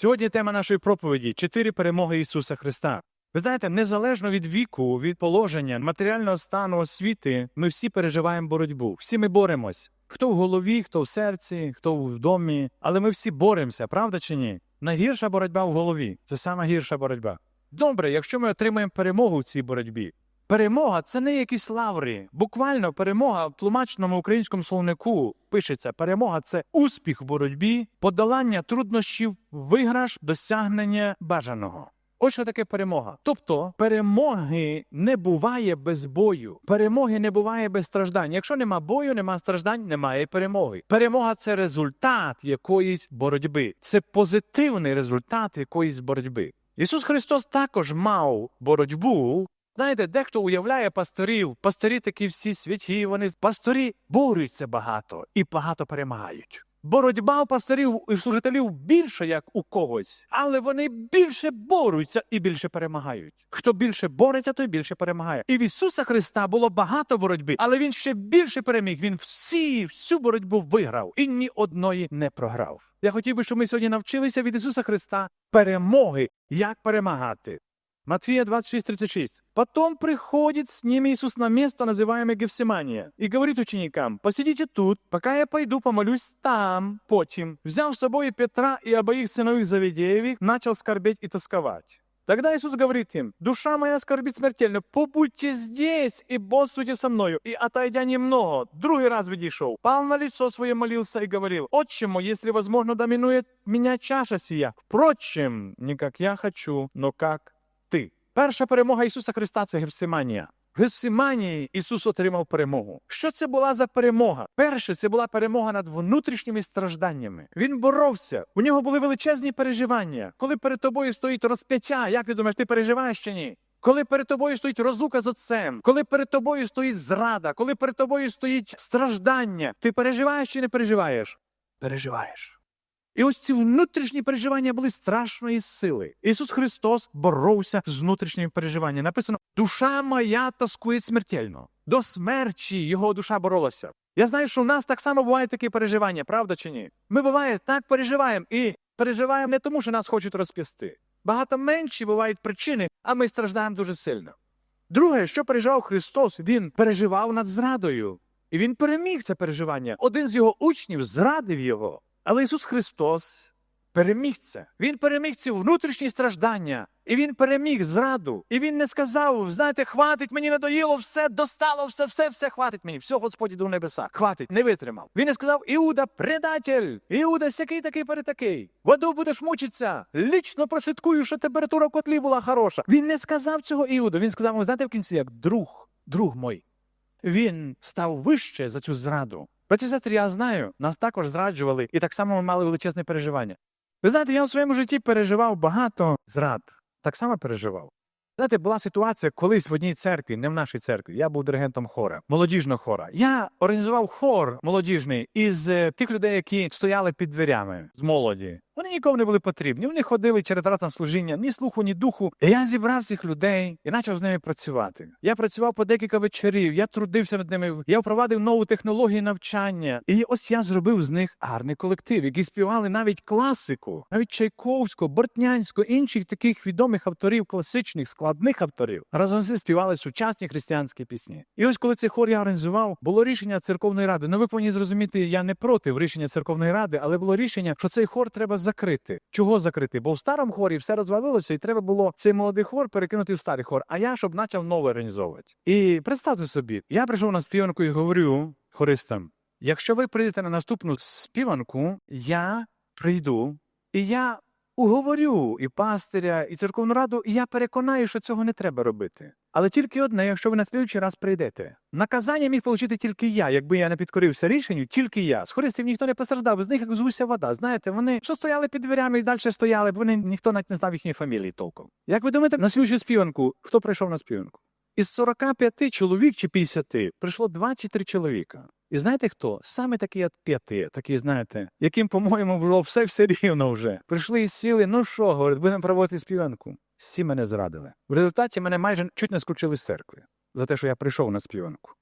Сьогодні тема нашої проповіді чотири перемоги Ісуса Христа. Ви знаєте, незалежно від віку, від положення, матеріального стану освіти, ми всі переживаємо боротьбу. Всі ми боремось. Хто в голові, хто в серці, хто в домі, але ми всі боремося, правда чи ні? Найгірша боротьба в голові це сама гірша боротьба. Добре, якщо ми отримаємо перемогу в цій боротьбі. Перемога це не якісь лаври. Буквально перемога в тлумаченому українському словнику пишеться: перемога це успіх в боротьбі, подолання труднощів, виграш, досягнення бажаного. Ось що таке перемога. Тобто перемоги не буває без бою. Перемоги не буває без страждань. Якщо нема бою, нема страждань, немає перемоги. Перемога це результат якоїсь боротьби. Це позитивний результат якоїсь боротьби. Ісус Христос також мав боротьбу. Знаєте, дехто уявляє пасторів, пастирі такі всі святі, вони пасторі борються багато і багато перемагають. Боротьба у пасторів і служителів більше, як у когось, але вони більше борються і більше перемагають. Хто більше бореться, той більше перемагає. І в Ісуса Христа було багато боротьби, але він ще більше переміг. Він всі, всю боротьбу виграв і ні одної не програв. Я хотів би, щоб ми сьогодні навчилися від Ісуса Христа перемоги, як перемагати. Матфея 26:36. Потом приходит с ними Иисус на место, называемое Гефсимания, и говорит ученикам, посидите тут, пока я пойду помолюсь там. Потім, взяв с собой Петра и обоих сыновых Завидеевых, начал скорбеть и тосковать. Тогда Иисус говорит им, «Душа моя скорбит смертельно, побудьте здесь и бодрствуйте со мною». И, отойдя немного, другой раз відійшов, пал на лицо свое молился и говорил, «Отче мой, если возможно, доминует меня чаша сия. Впрочем, не как я хочу, но как ти. Перша перемога Ісуса Христа це Гефсиманія. В Гефсиманії Ісус отримав перемогу. Що це була за перемога? Перше, це була перемога над внутрішніми стражданнями. Він боровся. У нього були величезні переживання. Коли перед тобою стоїть розп'яття, як ти думаєш, ти переживаєш чи ні? Коли перед тобою стоїть розлука з отцем, коли перед тобою стоїть зрада, коли перед тобою стоїть страждання, ти переживаєш чи не переживаєш? Переживаєш. І ось ці внутрішні переживання були страшної сили. Ісус Христос боровся з внутрішніми переживаннями. Написано: душа моя тоскує смертельно. До смерті його душа боролася. Я знаю, що в нас так само бувають такі переживання, правда чи ні? Ми буває так переживаємо і переживаємо не тому, що нас хочуть розп'ясти. Багато менші бувають причини, а ми страждаємо дуже сильно. Друге, що переживав Христос, він переживав над зрадою. І він переміг це переживання. Один з його учнів зрадив його. Але Ісус Христос переміг це. Він переміг ці внутрішні страждання, і Він переміг зраду. І Він не сказав: знаєте, хватить, мені надоїло, все достало, все, все, все хватить мені. Все, Господь в небеса. Хватить, не витримав. Він не сказав: Іуда, предатель, Іуда, сякий такий перетакий. В будеш мучитися. Лічно прослідкую, що температура в котлі була хороша. Він не сказав цього Іуду. Він сказав, знаєте в кінці, як друг, друг мой. Він став вище за цю зраду. Браті сестри, я знаю, нас також зраджували, і так само ми мали величезне переживання. Ви знаєте, я у своєму житті переживав багато зрад. Так само переживав. Знаєте, була ситуація колись в одній церкві, не в нашій церкві. Я був диригентом хора, молодіжного хора. Я організував хор молодіжний із е, тих людей, які стояли під дверями з молоді. Вони нікому не були потрібні. Вони ходили через разне служіння, ні слуху, ні духу. І я зібрав цих людей і почав з ними працювати. Я працював по декілька вечорів, я трудився над ними, я впровадив нову технологію навчання. І ось я зробив з них гарний колектив, які співали навіть класику, навіть Чайковського, Бортнянського, інших таких відомих авторів, класичних, складних авторів. Разом з ними співали сучасні християнські пісні. І ось коли цей хор я організував, було рішення церковної ради. Ну ви повинні зрозуміти, я не проти рішення церковної ради, але було рішення, що цей хор треба закрити. Чого закрити? Бо в старому хорі все розвалилося, і треба було цей молодий хор перекинути в старий хор. А я щоб почав новий організовувати. І представте собі, я прийшов на співанку і говорю хористам: якщо ви прийдете на наступну співанку, я прийду і я уговорю і пастиря, і церковну раду, і я переконаю, що цього не треба робити. Але тільки одне, якщо ви на слідуючий раз прийдете. Наказання міг отримати тільки я, якби я не підкорився рішенню, тільки я. З хористів ніхто не постраждав, з них як з вода. Знаєте, вони що стояли під дверями і далі стояли, бо вони ніхто навіть не знав їхньої фамілії толком. Як ви думаєте, на слідчу співанку, хто прийшов на співанку? Із 45 чоловік чи 50 прийшло 23 чоловіка. І знаєте хто? Саме такі от п'яти, такі, знаєте, яким, по-моєму, було все все рівно вже. Прийшли і сіли, ну що, говорить, будемо проводити співанку. Всі мене зрадили. В результаті мене майже чуть не скручили з церкви за те, що я прийшов на співанку.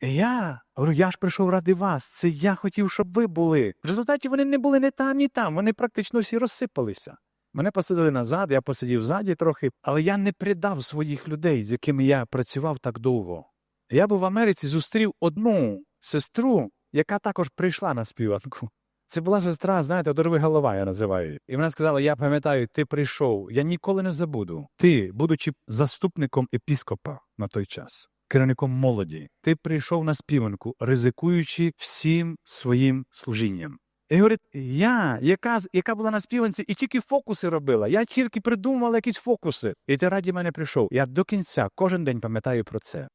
І я говорю, я ж прийшов ради вас. Це я хотів, щоб ви були. В результаті вони не були не там, ні там. Вони практично всі розсипалися. Мене посадили назад, я посидів ззаді трохи, але я не придав своїх людей, з якими я працював так довго. Я був в Америці, зустрів одну сестру, яка також прийшла на співанку. Це була сестра, знаєте, одорви голова, я називаю. І вона сказала: Я пам'ятаю, ти прийшов, я ніколи не забуду. Ти, будучи заступником епіскопа на той час, керівником молоді, ти прийшов на співанку, ризикуючи всім своїм служінням. І говорить, я, яка, яка була на співанці, і тільки фокуси робила. Я тільки придумувала якісь фокуси. І ти раді мене прийшов. Я до кінця кожен день пам'ятаю про це.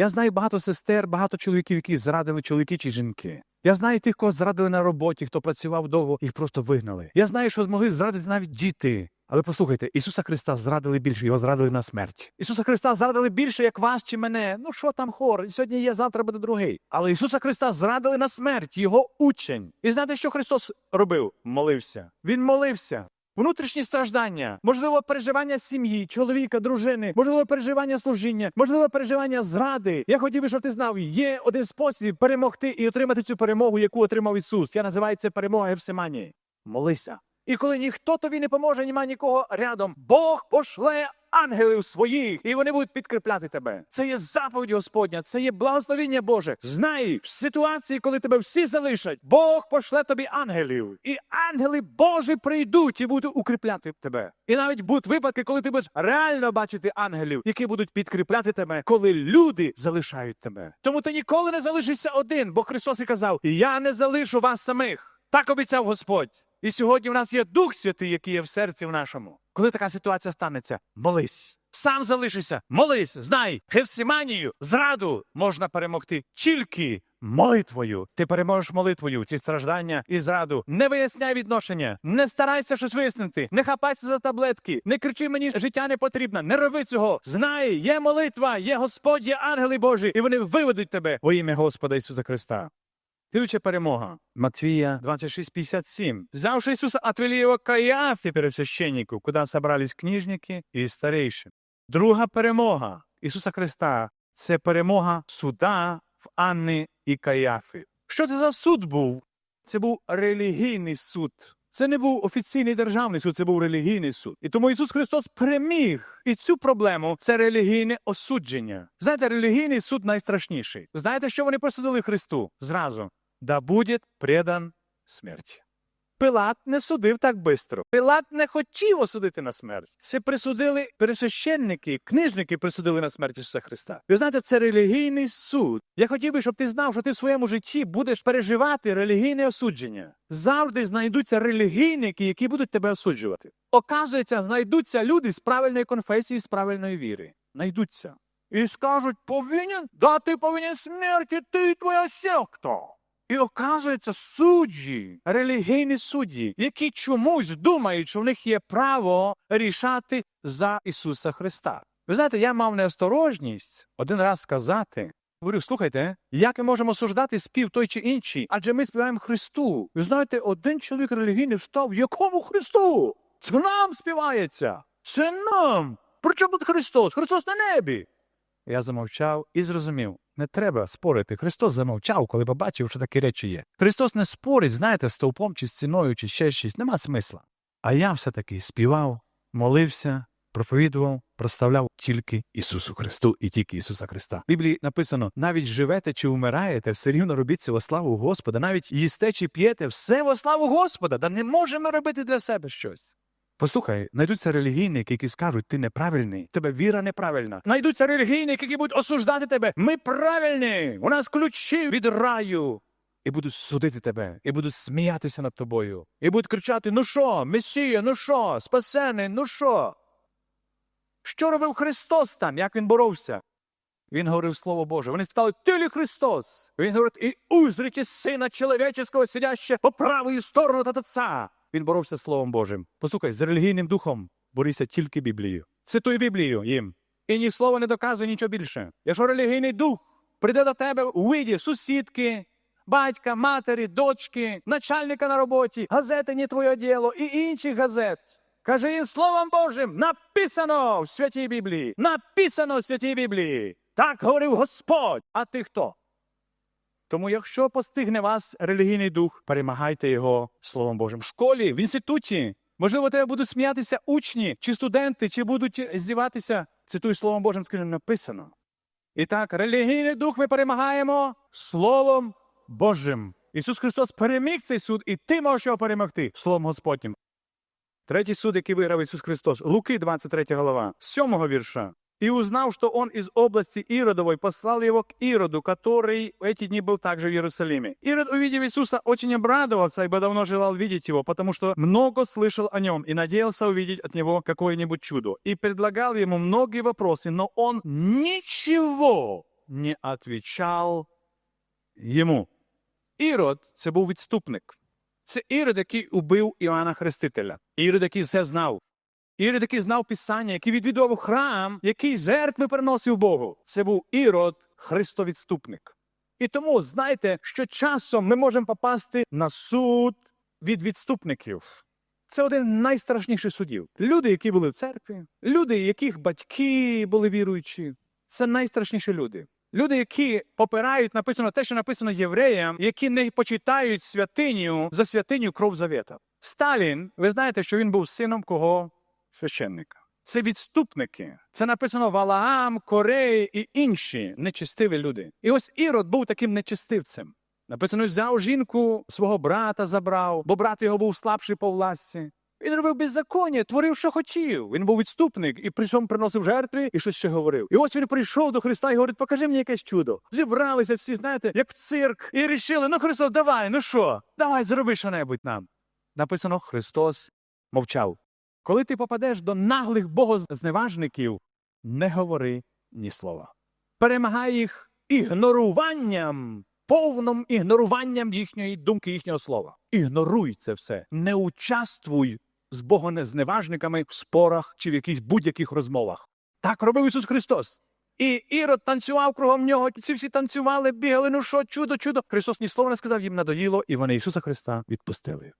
Я знаю багато сестер, багато чоловіків, які зрадили чоловіки чи жінки. Я знаю тих, кого зрадили на роботі, хто працював довго, їх просто вигнали. Я знаю, що змогли зрадити навіть діти. Але послухайте, Ісуса Христа зрадили більше, його зрадили на смерть. Ісуса Христа зрадили більше, як вас чи мене. Ну що там хор? Сьогодні є, завтра буде другий. Але Ісуса Христа зрадили на смерть, його учень. І знаєте, що Христос робив? Молився. Він молився. Внутрішні страждання, можливо, переживання сім'ї, чоловіка, дружини, можливо, переживання служіння, можливо, переживання зради. Я хотів би, щоб ти знав, є один спосіб перемогти і отримати цю перемогу, яку отримав Ісус. Я називаю це перемога Гефсиманії. Молися. І коли ніхто тобі не поможе, нема нікого рядом, Бог пошле ангелів своїх, і вони будуть підкріпляти тебе. Це є заповідь Господня, це є благословіння Боже. Знай, в ситуації, коли тебе всі залишать, Бог пошле тобі ангелів, і ангели Божі прийдуть і будуть укріпляти тебе. І навіть будуть випадки, коли ти будеш реально бачити ангелів, які будуть підкріпляти тебе, коли люди залишають тебе. Тому ти ніколи не залишишся один, бо Христос і казав: Я не залишу вас самих. Так обіцяв Господь. І сьогодні в нас є Дух Святий, який є в серці в нашому. Коли така ситуація станеться, молись. Сам залишися, молись, знай, Гефсиманію, зраду можна перемогти тільки молитвою. Ти переможеш молитвою ці страждання і зраду. Не виясняй відношення, не старайся щось вияснити, не хапайся за таблетки, не кричи мені, життя не потрібно, не роби цього. Знай, є молитва, є Господь, є ангели Божі, і вони виведуть тебе во ім'я Господа Ісуса Христа. Слідуюча перемога. Матвія 26.57. Взявши Ісуса, отвели его к Каиафе, первосвященнику, куда собрались книжники і старейші. Друга перемога Ісуса Христа – це перемога суда в Анни і Каїафи. Що це за суд був? Це був релігійний суд. Це не був офіційний державний суд, це був релігійний суд. І тому Ісус Христос переміг. І цю проблему це релігійне осудження. Знаєте, релігійний суд найстрашніший. Знаєте, що вони присудили Христу? Зразу. Да буде предан смерті. Пилат не судив так бистро. Пилат не хотів осудити на смерть. Це присудили пересвященники, книжники присудили на смерть Ісуса Христа. Ви знаєте, це релігійний суд. Я хотів би, щоб ти знав, що ти в своєму житті будеш переживати релігійне осудження. Завжди знайдуться релігійники, які будуть тебе осуджувати. Оказується, знайдуться люди з правильної конфесії, з правильної віри. Найдуться. І скажуть, повинен, да ти повинен смерті, ти і твоя секта. І оказується, судді, релігійні судді, які чомусь думають, що в них є право рішати за Ісуса Христа. Ви знаєте, я мав неосторожність один раз сказати. Говорю, слухайте, як ми можемо осуждати спів той чи інший? Адже ми співаємо Христу. Ви знаєте, один чоловік релігійний встав, якому Христу? Це нам співається. Це нам. При чому тут Христос? Христос на небі. Я замовчав і зрозумів, не треба спорити. Христос замовчав, коли побачив, що такі речі є. Христос не спорить, знаєте, з стовпом чи стіною, чи ще щось, нема смисла. А я все-таки співав, молився, проповідував, проставляв тільки Ісусу Христу і тільки Ісуса Христа. В Біблії написано: навіть живете чи вмираєте, все рівно робіть це во славу Господа, навіть їсте чи п'єте, все во славу Господа. Да не можемо робити для себе щось. Послухай, знайдуться релігійники, які скажуть, ти неправильний, тебе віра неправильна. Знайдуться релігійники, які будуть осуждати тебе. Ми правильні! У нас ключі від раю. І будуть судити тебе, і будуть сміятися над тобою, і будуть кричати: Ну що, Месія, ну що, спасений, ну що? Що робив Христос там? Як він боровся? Він говорив Слово Боже. Вони спитали, ти ли Христос? Він говорить, і узрите сина чоловіческого, сидяще по правою сторону та Отця. Він боровся з Словом Божим. Послухай, з релігійним духом борися тільки Біблією. Цитуй Біблію їм. І ні слова не доказує нічого більше. Якщо релігійний дух прийде до тебе у виді сусідки, батька, матері, дочки, начальника на роботі, газети не твоє діло і інших газет. Каже їм Словом Божим, написано в святій Біблії, написано в святій Біблії. Так говорив Господь. А ти хто? Тому, якщо постигне вас релігійний дух, перемагайте його Словом Божим. В школі, в інституті, Можливо, тебе будуть сміятися учні чи студенти, чи будуть здіватися. Цитую Словом Божим, скажімо, написано. І так, релігійний дух ми перемагаємо Словом Божим. Ісус Христос переміг цей суд, і ти можеш його перемогти Словом Господнім. Третій суд, який виграв Ісус Христос, Луки, 23 глава, з 7 вірша. «И узнав, что он из области Иродовой, послал его к Ироду, который в эти дни был также в Иерусалиме. Ирод, увидев Иисуса, очень обрадовался, ибо давно желал видеть его, потому что много слышал о нем и надеялся увидеть от него какое-нибудь чудо. И предлагал ему многие вопросы, но он ничего не отвечал йому. Ірод це був відступник. Це Ірод, який убив Іоанна Хрестителя. Ірод, який все знав. Ірод, який знав Писання, який відвідував храм, який жертви приносив Богу. Це був Ірод, Христовідступник. І тому знайте, що часом ми можемо попасти на суд від відступників. Це один з найстрашніших судів. Люди, які були в церкві, люди, яких батьки були віруючі, це найстрашніші люди. Люди, які попирають написано те, що написано євреям, які не почитають святиню за святиню кров завета. Сталін, ви знаєте, що він був сином кого? Священника. Це відступники. Це написано Валаам, Кореї і інші нечистиві люди. І ось Ірод був таким нечистивцем. Написано, взяв жінку, свого брата забрав, бо брат його був слабший по власті. Він робив беззаконня, творив, що хотів. Він був відступник і при цьому приносив жертви і щось ще говорив. І ось він прийшов до Христа і говорить: покажи мені якесь чудо. Зібралися всі, знаєте, як в цирк, і рішили: ну Христос, давай, ну що, давай, зроби що-небудь нам. Написано, Христос мовчав. Коли ти попадеш до наглих богозневажників, не говори ні слова. Перемагай їх ігноруванням, повним ігноруванням їхньої думки, їхнього слова. Ігноруй це все. Не участвуй з богонезневажниками в спорах чи в якихось будь-яких розмовах. Так робив Ісус Христос. І Ірод танцював кругом нього, ці всі танцювали, бігали, ну що, чудо, чудо. Христос ні слова не сказав, їм надоїло, і вони Ісуса Христа відпустили.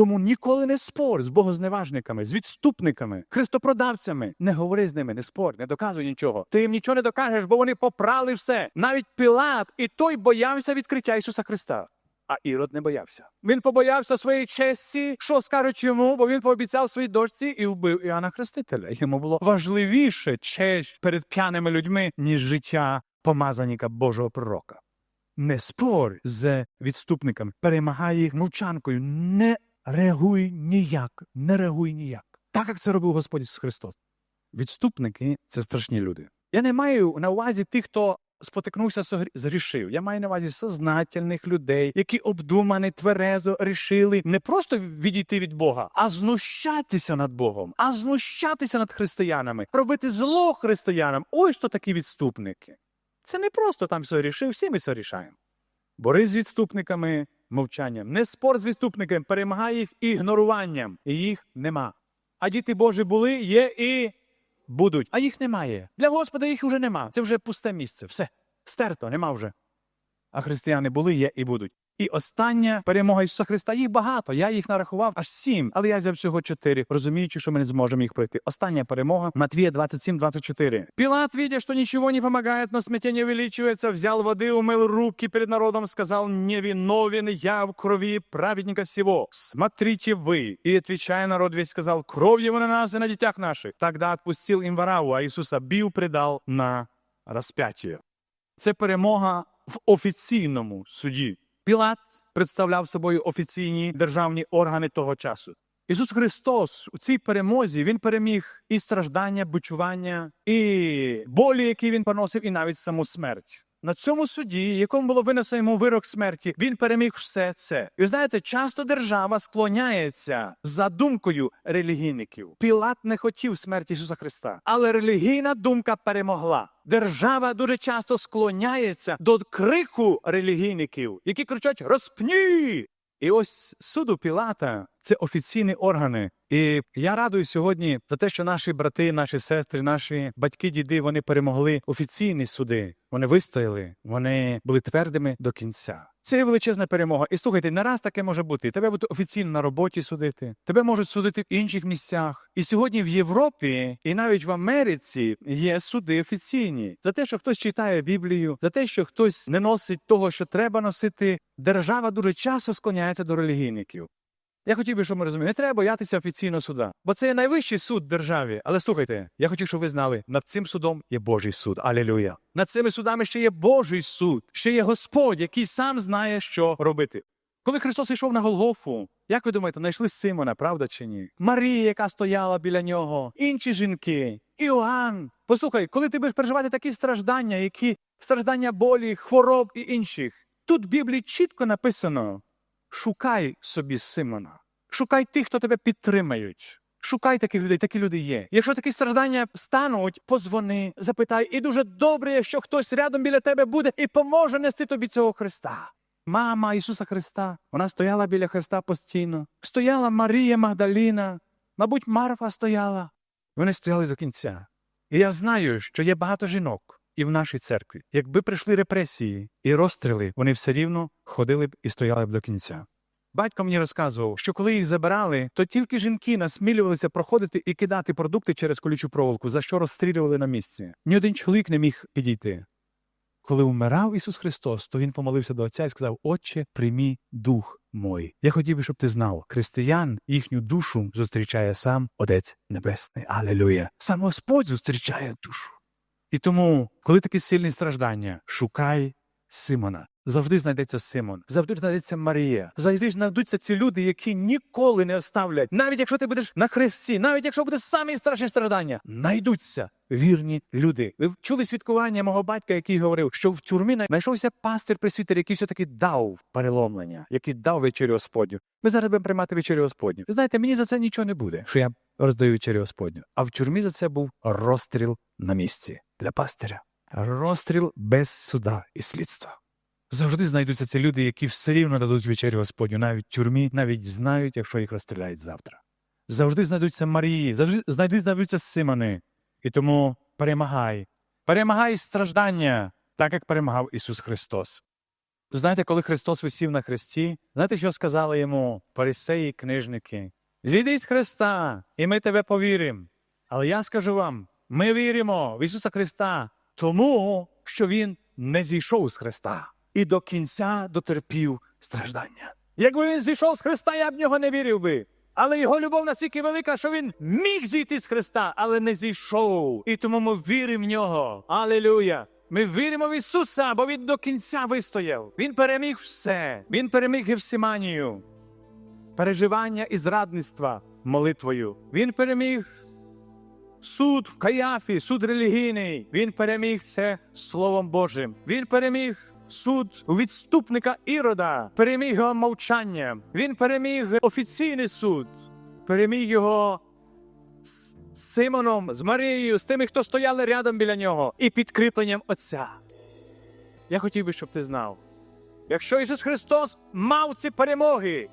Тому ніколи не спор з богозневажниками, з відступниками, христопродавцями. Не говори з ними, не спор, не доказуй нічого. Ти їм нічого не докажеш, бо вони попрали все. Навіть Пілат і той боявся відкриття Ісуса Христа. А Ірод не боявся. Він побоявся своєї честі, що скажуть йому, бо він пообіцяв своїй дочці і вбив Іоанна Хрестителя. Йому було важливіше честь перед п'яними людьми, ніж життя помазаніка Божого пророка. Не спор з відступниками, перемагай їх мовчанкою, не реагуй ніяк, не реагуй ніяк. Так як це робив Господь Ісус Христос. Відступники це страшні люди. Я не маю на увазі тих, хто спотикнувся, згрішив. Я маю на увазі сознательних людей, які обдумані, тверезо рішили не просто відійти від Бога, а знущатися над Богом, а знущатися над християнами, робити зло християнам. Ось хто такі відступники. Це не просто там все рішив, всі ми все рішаємо. Бори з відступниками мовчанням. Не спор з відступниками, перемагає їх ігноруванням. І їх нема. А діти Божі були, є і будуть. А їх немає. Для Господа їх вже нема. Це вже пусте місце. Все. Стерто, нема вже. А християни були, є і будуть. І остання перемога Ісуса Христа, їх багато. Я їх нарахував аж сім, але я взяв всього чотири, розуміючи, що ми не зможемо їх пройти. Остання перемога Матвія 27-24. Пилат, видя, что ничего не помогает, но смятение увеличивается, взял воды, умыл руки перед народом, сказал, невиновен я в крови праведника сего. Смотрите вы. И, отвечая народ весь, сказал, кровь его на нас и на детях наших. Тогда отпустил им Вараву, а Иисуса бил, предал на розп'яття. Це перемога в офіційному суді. Пілат представляв собою офіційні державні органи того часу. Ісус Христос у цій перемозі Він переміг і страждання, бичування, і болі, які він поносив, і навіть саму смерть. На цьому суді, якому було винесено вирок смерті, він переміг все це. І знаєте, часто держава склоняється за думкою релігійників. Пілат не хотів смерті Ісуса Христа, але релігійна думка перемогла. Держава дуже часто склоняється до крику релігійників, які кричать Розпні! І ось суду Пілата це офіційні органи. І я радую сьогодні за те, що наші брати, наші сестри, наші батьки, діди вони перемогли офіційні суди. Вони вистояли, вони були твердими до кінця. Це є величезна перемога. І слухайте, не раз таке може бути. Тебе будуть офіційно на роботі судити, тебе можуть судити в інших місцях. І сьогодні в Європі і навіть в Америці є суди офіційні за те, що хтось читає Біблію, за те, що хтось не носить того, що треба носити. Держава дуже часто склоняється до релігійників. Я хотів би, щоб ми розуміли, не треба боятися офіційного суда, бо це є найвищий суд в державі. Але слухайте, я хочу, щоб ви знали, над цим судом є Божий суд. Алілюя. Над цими судами ще є Божий суд, ще є Господь, який сам знає, що робити. Коли Христос йшов на Голгофу, як ви думаєте, знайшли Симона, правда чи ні? Марія, яка стояла біля нього, інші жінки, Іоанн. Послухай, коли ти будеш переживати такі страждання, які страждання болі, хвороб і інших, тут в Біблії чітко написано: шукай собі Симона, шукай тих, хто тебе підтримають. Шукай таких людей, такі люди є. Якщо такі страждання стануть, позвони, запитай, і дуже добре, якщо хтось рядом біля тебе буде і поможе нести тобі цього Христа. Мама Ісуса Христа, вона стояла біля Христа постійно. Стояла Марія Магдаліна, мабуть, Марфа стояла. Вони стояли до кінця. І я знаю, що є багато жінок і в нашій церкві. Якби прийшли репресії і розстріли, вони все рівно ходили б і стояли б до кінця. Батько мені розказував, що коли їх забирали, то тільки жінки насмілювалися проходити і кидати продукти через колючу проволоку, за що розстрілювали на місці. Ні один чоловік не міг підійти. Коли вмирав Ісус Христос, то Він помолився до Отця і сказав: Отче, приймі дух мой. Я хотів би, щоб ти знав, християн їхню душу зустрічає сам Отець Небесний. Алелюя! Сам Господь зустрічає душу. І тому, коли такі сильні страждання, шукай Симона. Завжди знайдеться Симон, завжди знайдеться Марія, завжди знайдуться ці люди, які ніколи не оставлять. Навіть якщо ти будеш на хресті, навіть якщо буде самі страшні страдання, знайдуться вірні люди. Ви чули свідкування мого батька, який говорив, що в тюрмі знайшовся пастир присвітер, який все таки дав переломлення, який дав вечерю Господню. Ми зараз будемо приймати вечерю Господню. Ви знаєте, мені за це нічого не буде, що я роздаю вечерю Господню. А в тюрмі за це був розстріл на місці для пастиря. Розстріл без суда і слідства. Завжди знайдуться ці люди, які все рівно дадуть вечерю Господню, навіть в тюрмі, навіть знають, якщо їх розстріляють завтра. Завжди знайдуться Марії, завжди знайдуть знайдуться Симони. І тому перемагай. Перемагай страждання, так як перемагав Ісус Христос. Знаєте, коли Христос висів на хресті, знаєте, що сказали йому парисеї і книжники? Зійди з Христа, і ми тебе повіримо. Але я скажу вам: ми віримо в Ісуса Христа, тому що Він не зійшов з Христа і до кінця дотерпів страждання. Якби він зійшов з Христа, я б нього не вірив би. Але його любов настільки велика, що він міг зійти з Христа, але не зійшов. І тому ми віримо в нього. Алілюя! Ми віримо в Ісуса, бо Він до кінця вистояв. Він переміг все. Він переміг Гевсиманію. Переживання і зрадництва молитвою. Він переміг суд в Каяфі, суд релігійний. Він переміг це Словом Божим. Він переміг суд відступника Ірода, переміг його мовчанням. Він переміг офіційний суд, переміг його з Симоном, з Марією, з тими, хто стояли рядом біля нього, і підкріпленням Отця. Я хотів би, щоб ти знав. Якщо Ісус Христос мав ці перемоги,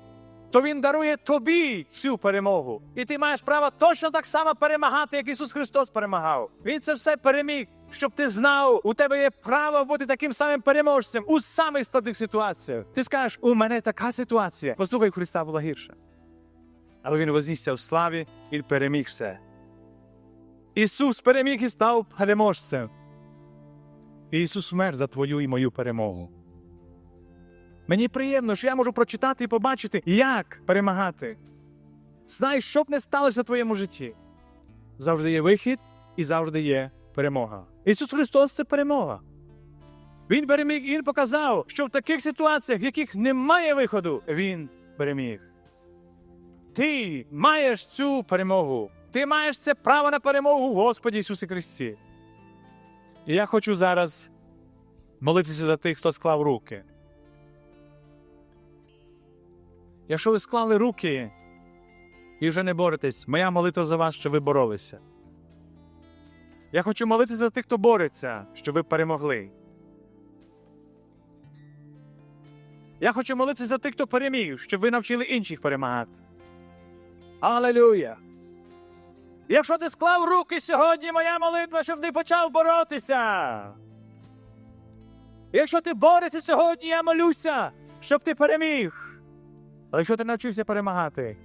то Він дарує тобі цю перемогу. І ти маєш право точно так само перемагати, як Ісус Христос перемагав. Він це все переміг, щоб ти знав, у тебе є право бути таким самим переможцем у самих складних ситуаціях. Ти скажеш, у мене така ситуація. Послухай, Христа була гірша. Але Він вознісся в славі і переміг все. Ісус переміг і став переможцем. Ісус вмер за твою і мою перемогу. Мені приємно, що я можу прочитати і побачити, як перемагати. Знай, що б не сталося в твоєму житті. Завжди є вихід і завжди є перемога. Ісус Христос це перемога. Він переміг і Він показав, що в таких ситуаціях, в яких немає виходу, Він переміг. Ти маєш цю перемогу. Ти маєш це право на перемогу в Господі Ісусі Христі. І я хочу зараз молитися за тих, хто склав руки. Якщо ви склали руки і вже не боретесь, моя молитва за вас, що ви боролися. Я хочу молитися за тих, хто бореться, що ви перемогли. Я хочу молитися за тих, хто переміг, щоб ви навчили інших перемагати. Алелюя! Якщо ти склав руки сьогодні, моя молитва, щоб ти почав боротися. Якщо ти борешся сьогодні, я молюся, щоб ти переміг. Але якщо ти навчився перемагати,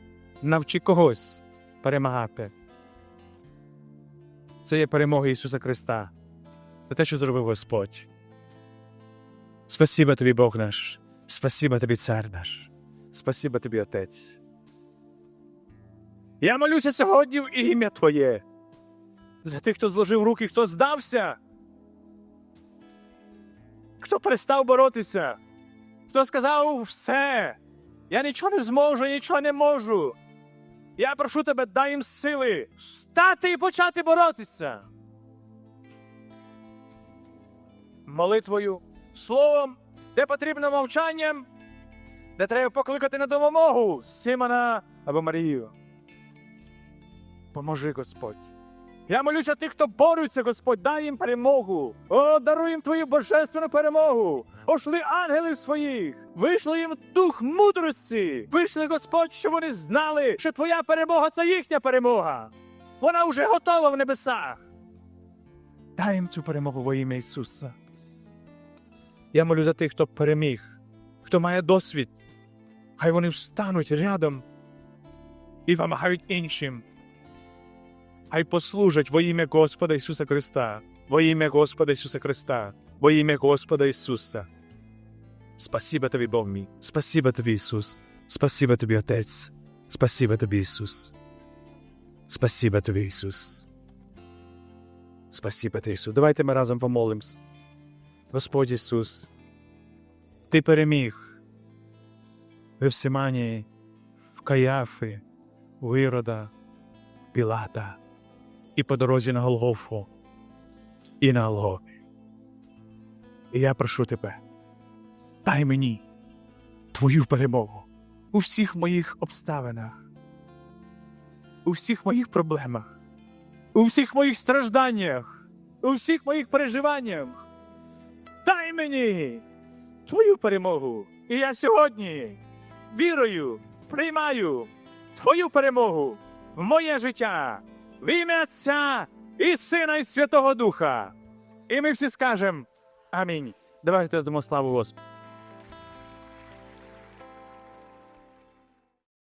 навчи когось перемагати. Це є перемога Ісуса Христа. Це те, що зробив Господь. Спасіба тобі, Бог наш, спасіба тобі, цар наш, спасіба тобі, Отець. Я молюся сьогодні в ім'я Твоє. За тих, хто зложив руки, хто здався, хто перестав боротися, хто сказав все. Я нічого не зможу, я нічого не можу. Я прошу тебе, дай їм сили стати і почати боротися. Молитвою, словом, де потрібно мовчанням, де треба покликати на допомогу Симона або Марію. Поможи, Господь. Я молюся тих, хто борються, Господь, дай їм перемогу. О, даруй їм твою божественну перемогу. Ошли ангелів своїх, вийшли їм дух мудрості. Вийшли, Господь, що вони знали, що твоя перемога це їхня перемога. Вона вже готова в небесах. Дай їм цю перемогу во ім'я Ісуса. Я молю за тих, хто переміг, хто має досвід. Хай вони встануть рядом і вимагають іншим. Хай послужать во ім'я Господа Ісуса Христа, во ім'я Господа Ісуса Христа, во ім'я Господа Ісуса. Спасибо тобі, Бог мій, спасибо тобі, Ісус, спасибо тобі, Отець, спасибо тобі, Ісус. Спасибо тобі, Ісус. Спасибо тобі, Ісус. Давайте ми разом помолимось. Господь Ісус, Ти переміг в Евсиманії, в Каяфи, у Ірода, Пілата і по дорозі на Голгофу, і на Голгофі. І я прошу тебе, дай мені твою перемогу у всіх моїх обставинах, у всіх моїх проблемах, у всіх моїх стражданнях, у всіх моїх переживаннях. Дай мені твою перемогу. І я сьогодні вірою приймаю твою перемогу в моє життя, в ім'я Отця і Сина і Святого Духа. І ми всі скажемо Амінь. Давайте дамо славу Господу.